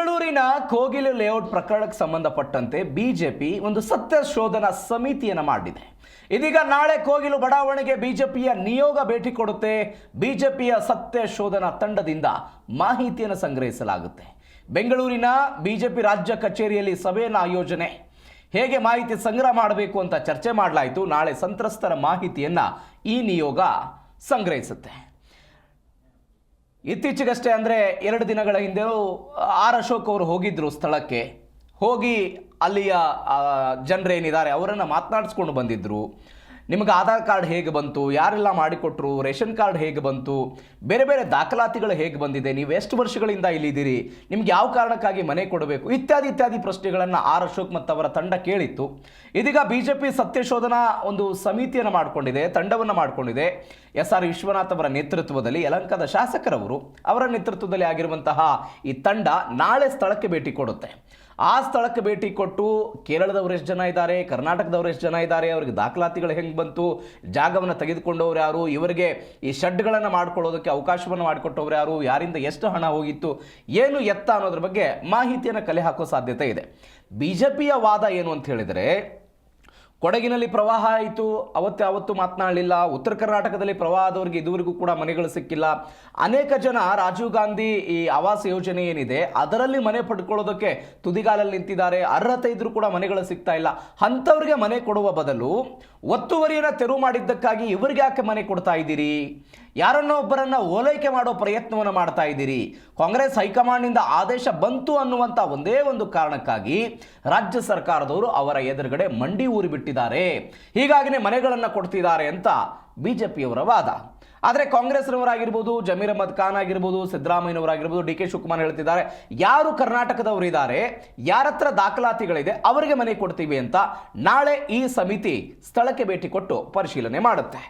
ಬೆಂಗಳೂರಿನ ಕೋಗಿಲು ಲೇಔಟ್ ಪ್ರಕರಣಕ್ಕೆ ಸಂಬಂಧಪಟ್ಟಂತೆ ಬಿಜೆಪಿ ಒಂದು ಸತ್ಯ ಶೋಧನಾ ಸಮಿತಿಯನ್ನು ಮಾಡಿದೆ. ಇದೀಗ ನಾಳೆ ಕೋಗಿಲು ಬಡಾವಣೆಗೆ ಬಿಜೆಪಿಯ ನಿಯೋಗ ಭೇಟಿ ಕೊಡುತ್ತೆ. ಬಿಜೆಪಿಯ ಸತ್ಯ ಶೋಧನಾ ತಂಡದಿಂದ ಮಾಹಿತಿಯನ್ನು ಸಂಗ್ರಹಿಸಲಾಗುತ್ತೆ. ಬೆಂಗಳೂರಿನ ಬಿಜೆಪಿ ರಾಜ್ಯ ಕಚೇರಿಯಲ್ಲಿ ಸಭೆಯನ್ನು ಆಯೋಜನೆ. ಹೇಗೆ ಮಾಹಿತಿ ಸಂಗ್ರಹ ಮಾಡಬೇಕು ಅಂತ ಚರ್ಚೆ ಮಾಡಲಾಯಿತು. ನಾಳೆ ಸಂತ್ರಸ್ತರ ಮಾಹಿತಿಯನ್ನು ಈ ನಿಯೋಗ ಸಂಗ್ರಹಿಸುತ್ತೆ. ಇತ್ತೀಚೆಗಷ್ಟೇ ಅಂದರೆ ಎರಡು ದಿನಗಳ ಹಿಂದೆ ಆರ್ ಅಶೋಕ್ ಅವರು ಹೋಗಿದ್ದರು ಸ್ಥಳಕ್ಕೆ. ಹೋಗಿ ಅಲ್ಲಿಯ ಜನರೇನಿದ್ದಾರೆ, ಅವರನ್ನು ಮಾತನಾಡಿಸ್ಕೊಂಡು ಬಂದಿದ್ದರು ನಿಮಗೆ ಆಧಾರ್ ಕಾರ್ಡ್ ಹೇಗೆ ಬಂತು, ಯಾರೆಲ್ಲ ಮಾಡಿಕೊಟ್ರು, ರೇಷನ್ ಕಾರ್ಡ್ ಹೇಗೆ ಬಂತು, ಬೇರೆ ಬೇರೆ ದಾಖಲಾತಿಗಳು ಹೇಗೆ ಬಂದಿದೆ, ನೀವು ಎಷ್ಟು ವರ್ಷಗಳಿಂದ ಇಲ್ಲಿದ್ದೀರಿ, ನಿಮ್ಗೆ ಯಾವ ಕಾರಣಕ್ಕಾಗಿ ಮನೆ ಕೊಡಬೇಕು, ಇತ್ಯಾದಿ ಇತ್ಯಾದಿ ಪ್ರಶ್ನೆಗಳನ್ನು ಆರ್ ಅಶೋಕ್ ಮತ್ತು ಅವರ ತಂಡ ಕೇಳಿತ್ತು. ಇದೀಗ ಬಿ ಜೆ ಪಿ ಸತ್ಯಶೋಧನಾ ಒಂದು ಸಮಿತಿಯನ್ನು ಮಾಡಿಕೊಂಡಿದೆ, ತಂಡವನ್ನು ಮಾಡಿಕೊಂಡಿದೆ. ಎಸ್ ಆರ್ ವಿಶ್ವನಾಥ್ ಅವರ ನೇತೃತ್ವದಲ್ಲಿ ಯಲಂಕದ ಶಾಸಕರವರು ಅವರ ನೇತೃತ್ವದಲ್ಲಿ ಆಗಿರುವಂತಹ ಈ ತಂಡ ನಾಳೆ ಸ್ಥಳಕ್ಕೆ ಭೇಟಿ ಕೊಡುತ್ತೆ. ಆ ಸ್ಥಳಕ್ಕೆ ಭೇಟಿ ಕೊಟ್ಟು ಕೇರಳದವ್ರು ಎಷ್ಟು ಜನ ಇದ್ದಾರೆ, ಕರ್ನಾಟಕದವ್ರು ಎಷ್ಟು ಜನ ಇದ್ದಾರೆ, ಅವರಿಗೆ ದಾಖಲಾತಿಗಳು ಹೆಂಗೆ ಬಂತು, ಜಾಗವನ್ನು ತೆಗೆದುಕೊಂಡವ್ರು ಯಾರು, ಇವರಿಗೆ ಈ ಶೆಡ್ಗಳನ್ನು ಮಾಡ್ಕೊಳ್ಳೋದಕ್ಕೆ ಅವಕಾಶವನ್ನು ಮಾಡಿಕೊಟ್ಟವ್ರು ಯಾರು, ಯಾರಿಂದ ಎಷ್ಟು ಹಣ ಹೋಗಿತ್ತು, ಏನು ಎತ್ತ ಅನ್ನೋದ್ರ ಬಗ್ಗೆ ಮಾಹಿತಿಯನ್ನು ಕಲೆ ಹಾಕೋ ಸಾಧ್ಯತೆ ಇದೆ. ಬಿ ಜೆ ವಾದ ಏನು ಅಂತ ಹೇಳಿದರೆ ಕೊಡಗಿನಲ್ಲಿ ಪ್ರವಾಹ ಆಯಿತು, ಅವತ್ತೇ ಅವತ್ತು ಮಾತನಾಡಲಿಲ್ಲ. ಉತ್ತರ ಕರ್ನಾಟಕದಲ್ಲಿ ಪ್ರವಾಹ ಆದವರಿಗೆ ಇದುವರೆಗೂ ಕೂಡ ಮನೆಗಳು ಸಿಕ್ಕಿಲ್ಲ. ಅನೇಕ ಜನ ರಾಜೀವ್ ಗಾಂಧಿ ಈ ಆವಾಸ್ ಯೋಜನೆ ಏನಿದೆ, ಅದರಲ್ಲಿ ಮನೆ ಪಡ್ಕೊಳ್ಳೋದಕ್ಕೆ ತುದಿಗಾಲಲ್ಲಿ ನಿಂತಿದ್ದಾರೆ. ಅರ್ಹತೆ ಇದ್ರೂ ಕೂಡ ಮನೆಗಳು ಸಿಗ್ತಾ ಇಲ್ಲ. ಅಂಥವ್ರಿಗೆ ಮನೆ ಕೊಡುವ ಬದಲು ಒತ್ತುವರಿಯನ್ನು ತೆರವು ಮಾಡಿದ್ದಕ್ಕಾಗಿ ಇವರಿಗೆ ಯಾಕೆ ಮನೆ ಕೊಡ್ತಾ ಇದ್ದೀರಿ? ಯಾರನ್ನೋ ಒಬ್ಬರನ್ನ ಓಲೈಕೆ ಮಾಡೋ ಪ್ರಯತ್ನವನ್ನು ಮಾಡ್ತಾ ಇದ್ದೀರಿ? ಕಾಂಗ್ರೆಸ್ ಹೈಕಮಾಂಡ್ನಿಂದ ಆದೇಶ ಬಂತು ಅನ್ನುವಂಥ ಒಂದೇ ಒಂದು ಕಾರಣಕ್ಕಾಗಿ ರಾಜ್ಯ ಸರ್ಕಾರದವರು ಅವರ ಎದುರುಗಡೆ ಮಂಡಿ ಊರಿ ಬಿಟ್ಟಿದ್ದಾರೆ ಹೀಗಾಗಿನೇ ಮನೆಗಳನ್ನು ಕೊಡ್ತಿದ್ದಾರೆ ಅಂತ ಬಿಜೆಪಿಯವರ ವಾದ. ಆದರೆ ಕಾಂಗ್ರೆಸ್ನವರಾಗಿರ್ಬೋದು, ಜಮೀರ್ ಅಹಮದ್ ಖಾನ್ ಆಗಿರ್ಬೋದು, ಸಿದ್ದರಾಮಯ್ಯನವರಾಗಿರ್ಬೋದು, ಡಿ ಕೆ ಶಿವಕುಮಾರ್ ಹೇಳ್ತಿದ್ದಾರೆ, ಯಾರು ಕರ್ನಾಟಕದವರಿದ್ದಾರೆ ಯಾರತ್ರ ದಾಖಲಾತಿಗಳಿದೆ, ಅವರಿಗೆ ಮನೆ ಕೊಡ್ತೀವಿ ಅಂತ ನಾಳೆ ಈ ಸಮಿತಿ ಸ್ಥಳಕ್ಕೆ ಭೇಟಿ ಕೊಟ್ಟು ಪರಿಶೀಲನೆ ಮಾಡುತ್ತೆ.